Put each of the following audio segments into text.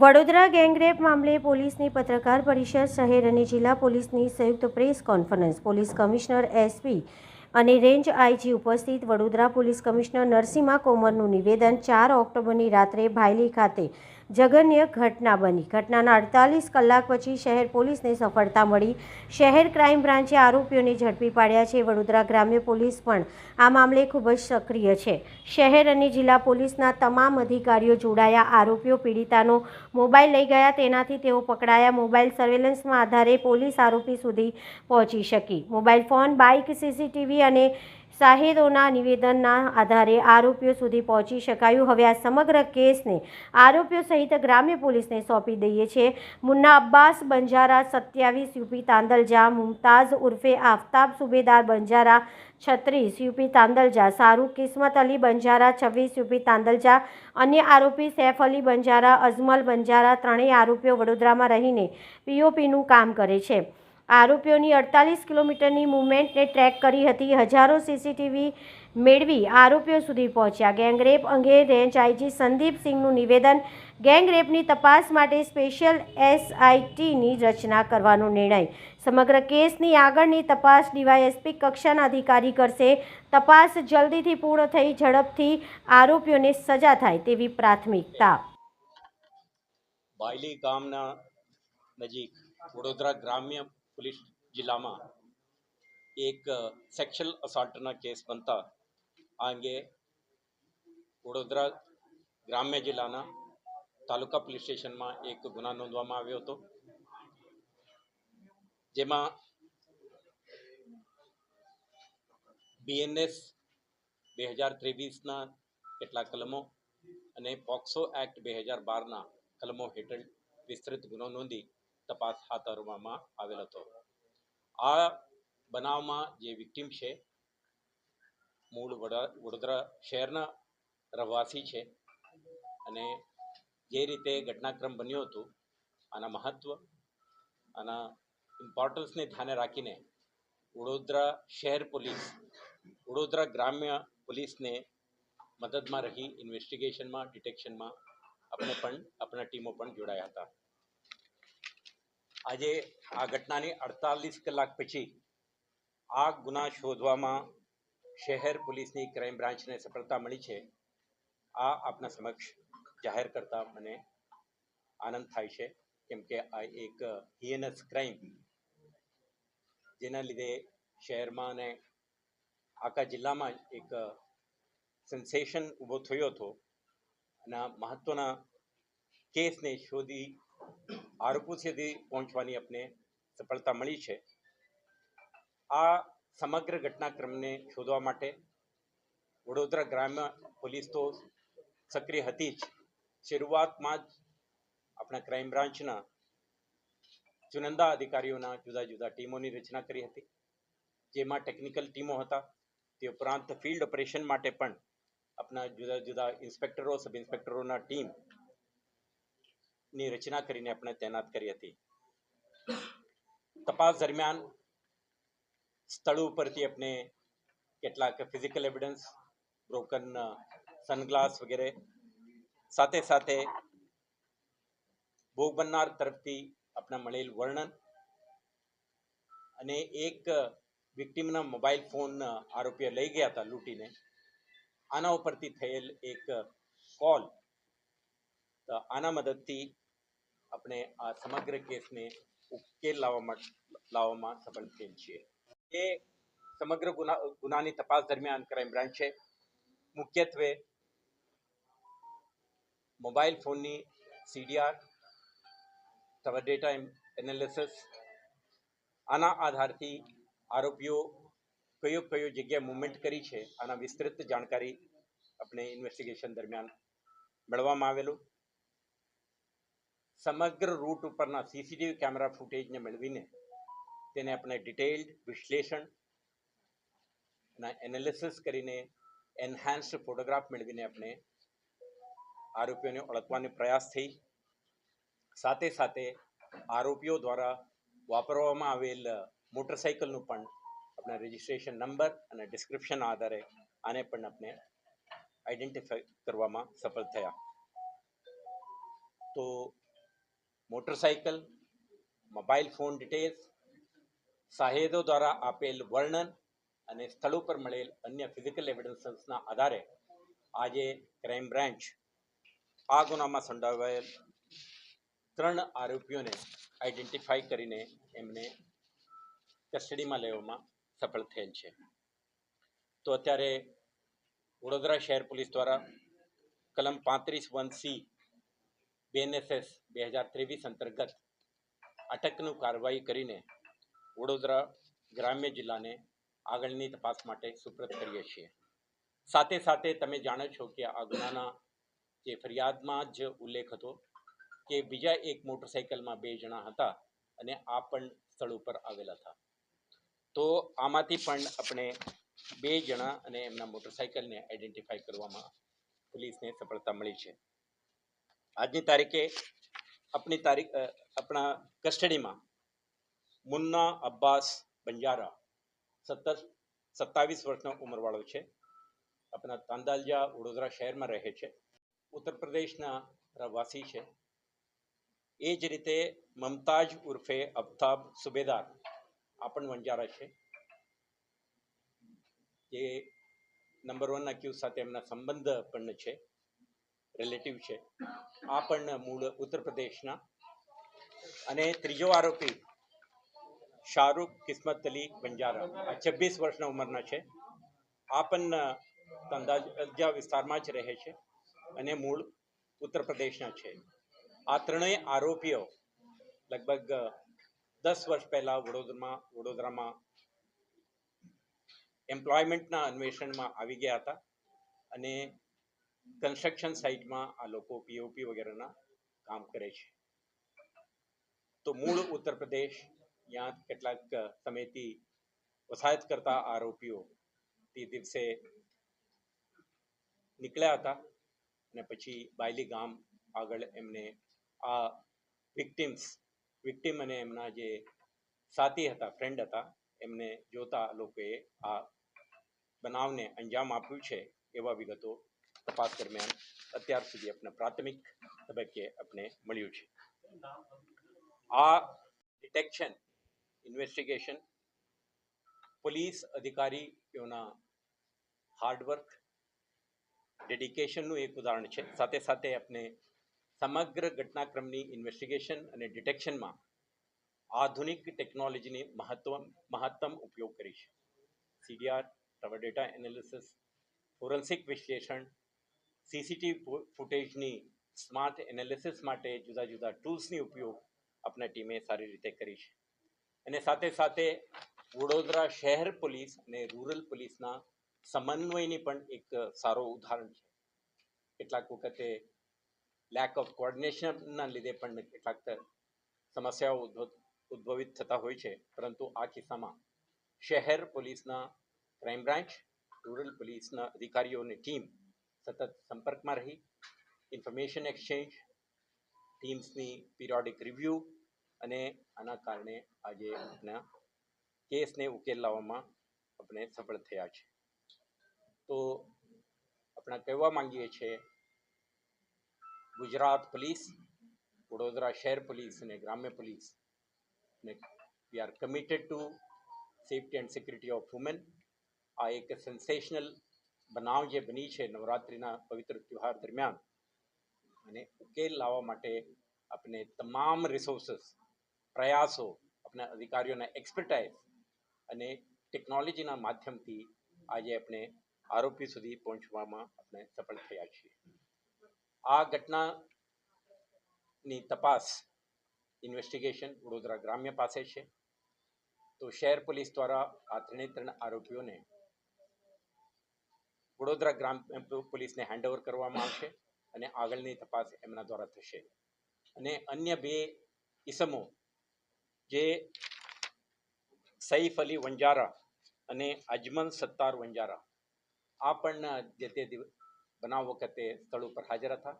Vadodara gangrape મામલે પોલીસની પત્રકાર પરિષદ શહેર અને જિલ્લા પોલીસની સંયુક્ત press conference. Police commissioner SP અને રેન્જ આઈજી ઉપસ્થિત. વડોદરા પોલીસ કમિશનર નરસિંહા કોમરનું નિવેદન ચાર ઓક્ટોબરની રાત્રે ભાયલી ખાતે જઘન્ય ઘટના બની. ઘટનાના અડતાલીસ કલાક પછી શહેર પોલીસને સફળતા મળી. શહેર ક્રાઇમ બ્રાન્ચે આરોપીઓને ઝડપી પાડ્યા છે. વડોદરા ગ્રામ્ય પોલીસ પણ આ મામલે ખૂબ જ સક્રિય છે. શહેર અને જિલ્લા પોલીસના તમામ અધિકારીઓ જોડાયા. આરોપીઓ પીડિતાનો મોબાઈલ લઈ ગયા. તેનાથી તેઓ પકડાયા. મોબાઈલ સર્વેલન્સના આધારે પોલીસ આરોપી સુધી પહોંચી શકી. મોબાઈલ ફોન, બાઇક, સીસીટીવી અને સાહેદોના નિવેદનના આધારે આરોપીઓ સુધી પહોંચી શકાયું. હવે આ સમગ્ર કેસને આરોપીઓ સહિત ગ્રામ્ય પોલીસને સોંપી દઈએ છીએ. મુન્ના અબ્બાસ બંજારા સત્યાવીસ, યુપી તાંદલજા, મુમતાઝ ઉર્ફે આફતાબ સુબેદાર બંજારા છત્રીસ, યુપી તાંદલજા, શાહરૂખ કિસ્મત અલી બંજારા છવ્વીસ, યુપી તાંદલજા, અન્ય આરોપી સૈફ અલી બંજારા અજમલ બંજારા ત્રણેય આરોપીઓ વડોદરામાં રહીને પીઓપીનું કામ કરે છે. આરોપીઓની અડતાલીસ કિલોમીટરની મૂવમેન્ટને ટ્રેક કરી હતી. હજારો સીસીટીવી મેળવી આરોપીઓ સુધી પહોંચ્યા. ગેંગરેપ અંગે રેન્જ આઈજી સંદીપ સિંહનું નિવેદન, ગેંગરેપની તપાસ માટે સ્પેશિયલ એસઆઈટીની રચના કરવાનો નિર્ણય. સમગ્ર કેસની આગળની તપાસ ડીવાયએસપી કક્ષાના અધિકારી કરશે. તપાસ જલ્દીથી પૂર્ણ થઈ ઝડપથી આરોપીઓને સજા થાય તેવી પ્રાથમિકતા. બાયલી ગામના નજીક વડોદરા ગ્રામ્ય પોલીસ જિલ્લામાં એક સેક્સ્યુઅલ અસોલ્ટના કેસ બનતા આ અંગે વડોદરા ગ્રામ્ય જિલ્લાના તાલુકા પોલીસ સ્ટેશનમાં એક ગુના નોંધવામાં આવ્યો હતો. જેમાં બીએનએસ બે હજાર ત્રેવીસના કેટલાક કલમો અને પોક્સો એક્ટ બે હજાર બારના કલમો હેઠળ વિસ્તૃત ગુનો નોંધી તપાસ હાથ ધરવામાં આવેલ હતો. આ બનાવમાં જે વિક્ટીમ છે, મૂળ વડોદરા શહેરના રહેવાસી છે અને જે રીતે ઘટનાક્રમ બન્યો હતો, આના મહત્ત્વ આના ઇમ્પોર્ટન્સને ધ્યાને રાખીને વડોદરા શહેર પોલીસ, વડોદરા ગ્રામ્ય પોલીસને મદદમાં રહી ઇન્વેસ્ટિગેશનમાં ડિટેક્શનમાં આપણે પણ, આપણા ટીમો પણ જોડાયા હતા. આજે આ ઘટનાની અડતાલીસ કલાક પછી આ ગુના શોધવામાં શહેર પોલીસની ક્રાઇમ બ્રાન્ચને સફળતા મળી છે. આ આપના સમક્ષ જાહેર કરતા મને આનંદ થાય છે, કેમ કે આ એક હિયનસ ક્રાઇમ. જેના લીધે શહેરમાં અને આખા જિલ્લામાં એક સેન્સેશન ઊભો થયો હતો. અને મહત્વના કેસને શોધી આરોપો સુધી પહોંચવાની આપણે સફળતા મળી છે. આ સમગ્ર ઘટનાક્રમને શોધવા માટે વડોદરા ગ્રામ્ય પોલીસ તો સક્રિય હતી જ. શરૂઆતમાં જ આપણા ક્રાઇમ બ્રાન્ચના ચુનંદા અધિકારીઓના જુદા જુદા ટીમોની રચના કરી હતી. જેમાં ટેકનિકલ ટીમો હતા. તે ઉપરાંત ફિલ્ડ ઓપરેશન માટે પણ આપણા જુદા જુદા ઇન્સ્પેક્ટરો, સબ ઇન્સ્પેક્ટરોના ટીમ ની રચના કરીને આપણે તૈનાત કરી હતી. તપાસ દરમિયાન સ્થળ ઉપરથી આપણે કેટલાક ફિઝિકલ એવિડન્સ બ્રોકન સનગ્લાસ વગેરે સાથે સાથે ભોગ બનનાર તરફથી આપણે મળેલ વર્ણન અને એક વિક્ટીમના મોબાઈલ ફોન આરોપીએ લઈ ગયા હતા લૂંટીને. આના ઉપરથી થયેલ એક કોલ આના મદદથી આપણે આ સમગ્ર કેસને ઉકેલ લાવવામાં લાવવામાં સફળ થયેલ છીએ એ સમગ્ર ગુના, ગુનાની તપાસ દરમિયાન ક્રાઇમ બ્રાન્ચે મુખ્યત્વે મોબાઈલ ફોનની સીડીઆર તવા ડેટા એનાલિસિસ આના આધારથી આરોપીઓ કયો કયો જગ્યાએ મુવમેન્ટ કરી છે, આના વિસ્તૃત જાણકારી આપણે ઇન્વેસ્ટિગેશન દરમિયાન મેળવવામાં આવેલું. સમગ્ર રૂટ ઉપરના સીસીટીવી કેમેરા ફૂટેજને મેળવીને તેને આપણે ડિટેલ્ડ વિશ્લેષણ એનાલિસિસ કરીને એન્હાન્સ્ડ ફોટોગ્રાફ મેળવીને આપણે આરોપીઓને ઓળખવાનો પ્રયાસ થઈ. સાથે સાથે આરોપીઓ દ્વારા વાપરવામાં આવેલ મોટરસાઇકલનું પણ આપણા રજિસ્ટ્રેશન નંબર અને ડિસ્ક્રિપ્શન આધારે આને પણ આપણે આઈડેન્ટિફાઈ કરવામાં સફળ થયા. તો મોટરસાઇકલ મોબાઈલ ફોન ડિટેલ્સ સાહેદો દ્વારા આપેલ વર્ણન અને સ્થળ ઉપર મળેલ અન્ય ફિઝિકલ એવિડન્સના આધારે આજે ક્રાઇમ બ્રાન્ચ આ ગુનામાં સંડોવાયેલ ત્રણ આરોપીઓને આઈડેન્ટિફાઈ કરીને એમને કસ્ટડીમાં લેવામાં સફળ થયેલ છે તો અત્યારે વડોદરા શહેર પોલીસ દ્વારા કલમ પાંત્રીસ વન સી બીએનએસએસ બે હજાર ત્રેવીસ અંતર્ગત અટકનું કાર્યવાહી કરીને વડોદરા ગ્રામ્ય જિલ્લાને આગળની તપાસ માટે સુપ્રત કરીએ છીએ. સાથે સાથે તમે જાણો છો કે આ ગુનાના જે ફરિયાદમાં જ ઉલ્લેખ હતો કે બીજા એક મોટરસાઇકલમાં બે જણા હતા અને આ પણ સ્થળ ઉપર આવેલા હતા. તો આમાંથી પણ આપણે બે જણા અને એમના મોટરસાઇકલને આઈડેન્ટિફાઈ કરવામાં પોલીસને સફળતા મળી છે. આજની તારીખે આપણી તારીખ આપણા કસ્ટડીમાં મુન્ના અબ્બાસ બંજારા, સત્તર, સત્તાવીસ વર્ષનો ઉંમરવાળો છે. આપણા તાંદાલજા વડોદરા શહેરમાં રહે છે. ઉત્તર પ્રદેશના રહેવાસી છે. એ જ રીતે મમતાજ ઉર્ફે અફતાબ સુબેદાર આ પણ વંજારા છે. જે નંબર વનના ક્યુ સાથે એમના સંબંધ પણ છે. રિલેટિવ છે. આ પણ મૂળ ઉત્તર પ્રદેશના. અને ત્રીજો આરોપી શાહરૂખ કિસ્મત અલી બંજારા. આ છવ્વીસ વર્ષના ઉંમરના છે. આ પણ તંદાજા વિસ્તારમાં જ રહે છે અને મૂળ ઉત્તર પ્રદેશના છે. આ ત્રણેય આરોપીઓ લગભગ દસ વર્ષ પહેલાં વડોદરામાં વડોદરામાં એમ્પ્લોયમેન્ટના અન્વેષણમાં આવી ગયા હતા. અને કન્સ્ટ્રક્શન સાઇટમાં આ લોકો પીઓપી વગેરેના કામ કરે છે. તો મૂળ ઉત્તર પ્રદેશ ત્યાં કેટલાક સમયથી વસાયત કરતા આરોપીઓ તે દિવસે નીકળ્યા હતા અને પછી બાયલી ગામ આગળ એમને આ વિક્ટિમ્સ, વિક્ટિમ અને એમના જે સાથી હતા ફ્રેન્ડ હતા, એમને જોતા લોકોએ આ બનાવને અંજામ આપ્યું છે એવા વિગતો તપાસ દરમિયાન અત્યાર સુધી આપણે પ્રાથમિક તબક્કે આપણે મળ્યું છે. આ ડિટેક્શન ઇન્વેસ્ટિગેશન પોલીસ અધિકારીઓના હાર્ડવર્ક ડેડિકેશનનું એક ઉદાહરણ છે. સાથે સાથે આપણે સમગ્ર ઘટનાક્રમની ઇન્વેસ્ટિગેશન અને ડિટેક્શનમાં આધુનિક ટેકનોલોજીની મહત્વ મહત્તમ ઉપયોગ કરી છે. CDR tower data analysis forensic વિશ્લેષણ સીસીટીવી ફૂટેજની સ્માર્ટ એનાલિસિસ માટે જુદા જુદા ટૂલ્સની ઉપયોગ આપણા ટીમે સારી રીતે કરી છે. અને સાથે સાથે વડોદરા શહેર પોલીસ અને રૂરલ પોલીસના સમન્વયની પણ એક સારો ઉદાહરણ છે. કેટલાક વખતે લેક ઓફ કોર્ડિનેશનના લીધે પણ કેટલાક સમસ્યાઓ ઉદ્ભવ ઉદ્ભવિત થતા હોય છે. પરંતુ આ કિસ્સામાં શહેર પોલીસના ક્રાઇમ બ્રાન્ચ, રૂરલ પોલીસના અધિકારીઓની ટીમ સતત સંપર્કમાં રહી ઇન્ફોર્મેશન એક્સચેન્જ ટીમ્સની પિરિયોડિક રિવ્યૂ અને આના કારણે આજે આપણા કેસને ઉકેલ લાવવામાં આપણે સફળ થયા છે. તો આપણે કહેવા માંગીએ છીએ, ગુજરાત પોલીસ, વડોદરા શહેર પોલીસ અને ગ્રામ્ય પોલીસ ને we are committed to safety and security of women આ એક સેન્સેશનલ બનાવ જે બની છે નવરાત્રિના પવિત્ર તહેવાર દરમિયાન. અને ઉકેલ લાવવા માટે આપણે તમામ રિસોર્સિસ પ્રયાસો આપણા અધિકારીઓના એક્સપર્ટાઇઝ અને ટેકનોલોજીના માધ્યમથી આજે આપણે આરોપી સુધી પહોંચવામાં આપણે સફળ થયા છીએ. આ ઘટનાની તપાસ ઇન્વેસ્ટિગેશન વડોદરા ગ્રામ્ય પાસે છે. તો શહેર પોલીસ દ્વારા આ ત્રણે ત્રણ આરોપીઓને વડોદરા ગ્રામ પોલીસને હેન્ડઓવર કરવામાં આવશે અને આગળની તપાસ એમના દ્વારા થશે. અને અન્ય બે ઇસમો જે સૈફ અલી વંજારા અને અજમલ સત્તાર વંજારા, આ પણ જે તે બનાવ વખતે સ્થળ ઉપર હાજર હતા.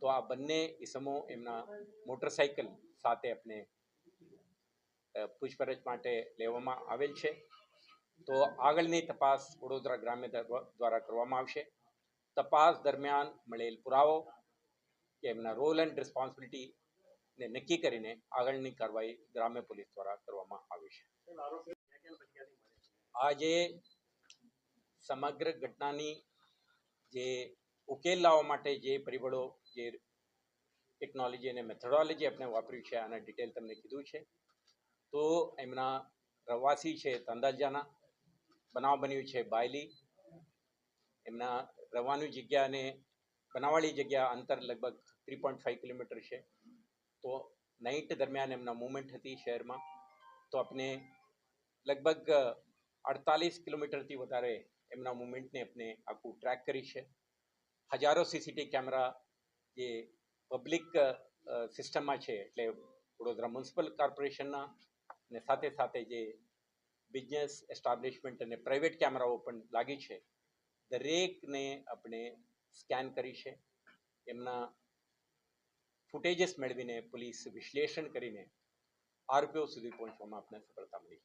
તો આ બંને ઇસમો એમના મોટરસાઇકલ સાથે આપણે પૂછપરછ માટે લેવામાં આવેલ છે. તો આગળની તપાસ વડોદરા ગ્રામ્ય દ્વારા કરવામાં આવશે. તપાસ દરમિયાન મળેલ પુરાવો કે એમના રોલ એન્ડ રિસ્પોન્સિબિલિટી ને નક્કી કરીને આગળની કાર્યવાહી ગ્રામ્ય પોલીસ દ્વારા કરવામાં આવી છે. આજે સમગ્ર ઘટનાની જે ઉકેલ લાવવા માટે જે પરિબળો, જે ટેકનોલોજી અને મેથોડોલોજી આપણે વાપર્યું છે, આના ડિટેલ તમને કીધું છે. તો એમના પ્રવાસી છે તંદાજાના બનાવ બન્યું છે બાયલી. એમના રહેવાની જગ્યા અને બનાવવાળી જગ્યા અંતર લગભગ થ્રી પોઈન્ટ ફાઈવ કિલોમીટર છે. તો નાઇટ દરમિયાન એમના મુવમેન્ટ હતી શહેરમાં. તો આપણે લગભગ અડતાલીસ કિલોમીટરથી વધારે એમના મુવમેન્ટને આપણે આખું ટ્રેક કરી છે. હજારો સીસીટીવી કેમેરા જે પબ્લિક સિસ્ટમમાં છે, એટલે વડોદરા મ્યુનિસિપલ કોર્પોરેશનના અને સાથે સાથે જે બિઝનેસ એસ્ટાબ્લિશમેન્ટ અને પ્રાઇવેટ કેમેરાઓ પણ લાગી છે. દરેકને આપણે સ્કેન કરી છે. એમના ફૂટેજીસ મેળવીને પોલીસ વિશ્લેષણ કરીને આરપીઓ સુધી પહોંચવામાં આપણે સફળતા મળી.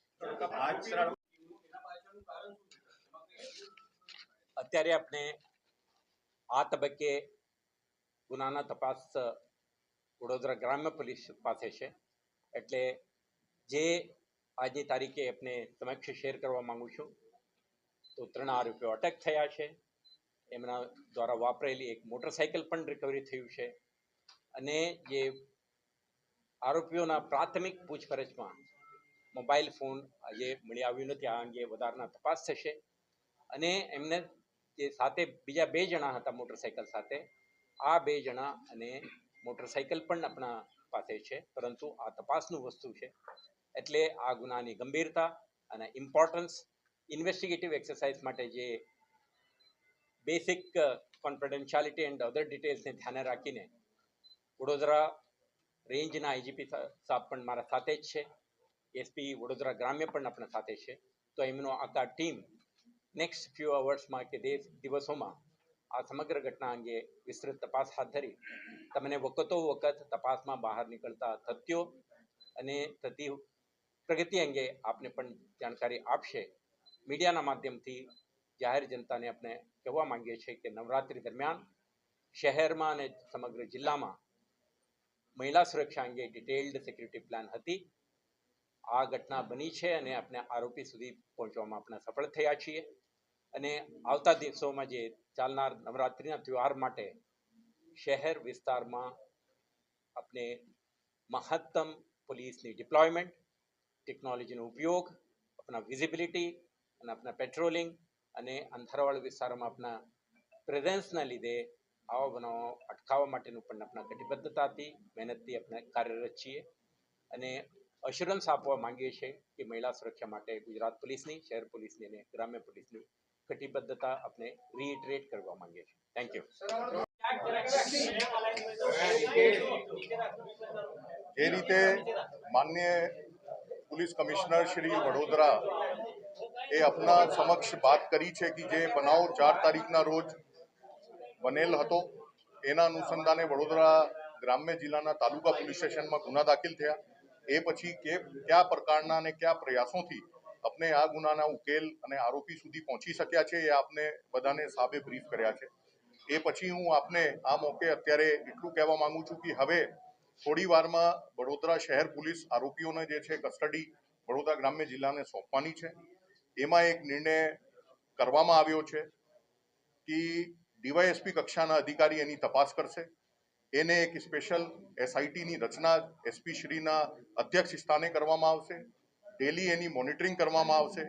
અત્યારે આપણે આ તબક્કે ગુનાના તપાસ વડોદરા ગ્રામ્ય પોલીસ પાસે છે. એટલે જે આજની તારીખે આપણે સમક્ષ શેર કરવા માગું છું. તો ત્રણ આરોપીઓ અટક થયા છે. એમના દ્વારા વાપરેલી એક મોટરસાયકલ પણ રિકવરી થયું છે. અને જે આરોપીઓના પ્રાથમિક પૂછપરછમાં મોબાઈલ ફોન આજે મળી આવ્યું નથી. આ અંગે વધારાના તપાસ થશે. અને એમને જે સાથે બીજા બે જણા હતા મોટરસાયકલ સાથે, આ બે જણા અને મોટરસાયકલ પણ આપણા પાસે છે. પરંતુ આ તપાસનું વસ્તુ છે. એટલે આ ગુનાની ગંભીરતા અને ઇમ્પોર્ટન્સ ઇન્વેસ્ટિગેટિવ એક્સરસાઇઝ માટે જે બેસિક કોન્ફિડેન્શિયાલિટી એન્ડ અધર ડિટેલ્સને ધ્યાને રાખીને વડોદરા રેન્જના આઈજીપી સાહેબ પણ મારા સાથે જ છે. એસપી વડોદરા ગ્રામ્ય પણ આપણા સાથે છે. તો એમનો આખા ટીમ નેક્સ્ટ ફ્યુ અવર્સમાં કે દેશ દિવસોમાં આ સમગ્ર ઘટના અંગે વિસ્તૃત તપાસ હાથ ધરી. તમને વખતો વખત તપાસમાં બહાર નીકળતા તથ્યો અને થતી પ્રગતિ અંગે આપને પણ જાણકારી આપશે. મીડિયાના માધ્યમથી જાહેર જનતાને આપણે કહેવા માંગીએ છીએ કે નવરાત્રિ દરમિયાન શહેરમાં અને સમગ્ર જિલ્લામાં મહિલા સુરક્ષા અંગે ડિટેલ્ડ સિક્યુરિટી પ્લાન હતી. આ ઘટના બની છે અને આપણે આરોપી સુધી પહોંચવામાં આપણે સફળ થયા છીએ. અને આવતા દિવસોમાં જે ચાલનાર નવરાત્રિના તહેવાર માટે શહેર વિસ્તારમાં આપણે મહત્તમ પોલીસની ડિપ્લોયમેન્ટ ટેકનોલોજીનો ઉપયોગ આપણા વિઝિબિલિટી અને આપણા પેટ્રોલિંગ અને અંધારાવાળા વિસ્તારોમાં આપણા પ્રેઝન્સના લીધે આવા બનાવો અટકાવવા માટેનું પણ આપણા કટિબદ્ધતાથી, મહેનતથી આપણે કાર્યરત છીએ. અને અશ્યોરન્સ આપવા માંગીએ છીએ કે મહિલા સુરક્ષા માટે ગુજરાત પોલીસની, શહેર પોલીસની અને ગ્રામ્ય પોલીસની કટિબદ્ધતા આપણે રીઇટરેટ કરવા માંગીએ છીએ. થેન્ક યુ જે રીતે માન્ય પોલીસ કમિશનર શ્રી વડોદરા એ આપના સમક્ષ વાત કરી છે કે જે બનાવ ચાર તારીખના રોજ બનેલ હતો. એના અનુસંધાને વડોદરા ગ્રામ્ય જિલ્લાના તાલુકા પોલીસ સ્ટેશનમાં ગુના દાખલ થયા. એ પછી કે કયા પ્રકારના અને કયા પ્રયાસોથી આપણે આ ગુનાના ઉકેલ અને આરોપી સુધી પહોંચી શક્યા છે એ આપને બધાને સાબે બ્રીફ કર્યા છે. એ પછી હું આપને આ મોકે અત્યારે એટલું કહેવા માંગુ છું કે હવે થોડી વારમાં વડોદરા શહેર પોલીસ આરોપીઓને જે છે કસ્ટડી વડોદરા ગ્રામ્ય જિલ્લાને સોંપવાની છે. એમાં એક નિર્ણય કરવામાં આવ્યો છે કે ડીવાયએસપી કક્ષાના અધિકારી એની તપાસ કરશે. એને એક સ્પેશિયલ એસઆઈટીની રચના એસપી શ્રીના અધ્યક્ષ સ્થાને કરવામાં આવશે. ડેલી એની મોનિટરિંગ કરવામાં આવશે.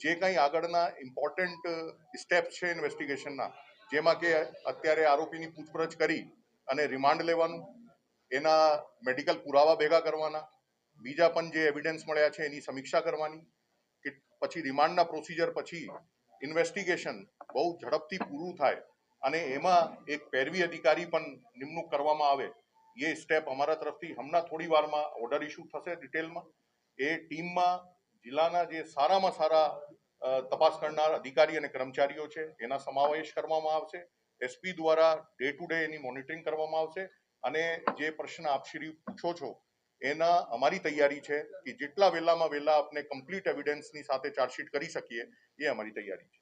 જે કંઈ આગળના ઇમ્પોર્ટન્ટ સ્ટેપ છે ઇન્વેસ્ટિગેશનના, જેમાં કે અત્યારે આરોપીની પૂછપરછ કરી અને રિમાન્ડ લેવાનું એના મેડિકલ પુરાવા ભેગા કરવાના, બીજા પણ જે એવિડન્સ મળ્યા છે એની સમીક્ષા કરવાની, કે પછી રિમાન્ડના પ્રોસિજર પછી ઇન્વેસ્ટિગેશન બહુ ઝડપથી પૂરું થાય અને એમાં એક પેરવી અધિકારી પણ નિમણૂક કરવામાં આવે, એ સ્ટેપ અમારા તરફથી હમણાં થોડી વારમાં ઓર્ડર ઇસ્યુ થશે ડિટેલમાં એ ટીમમાં જિલ્લાના જે સારામાં સારા તપાસ કરનાર અધિકારી અને કર્મચારીઓ છે, એના સમાવેશ કરવામાં આવશે. એસપી દ્વારા ડે ટુ ડે એની મોનિટરિંગ કરવામાં આવશે. અને જે પ્રશ્ન આપ શ્રી પૂછો છો, એના અમારી તૈયારી છે કે જેટલા વહેલામાં વહેલા આપણે કમ્પ્લીટ એવિડન્સની સાથે ચાર્જશીટ કરી શકીએ, એ અમારી તૈયારી છે.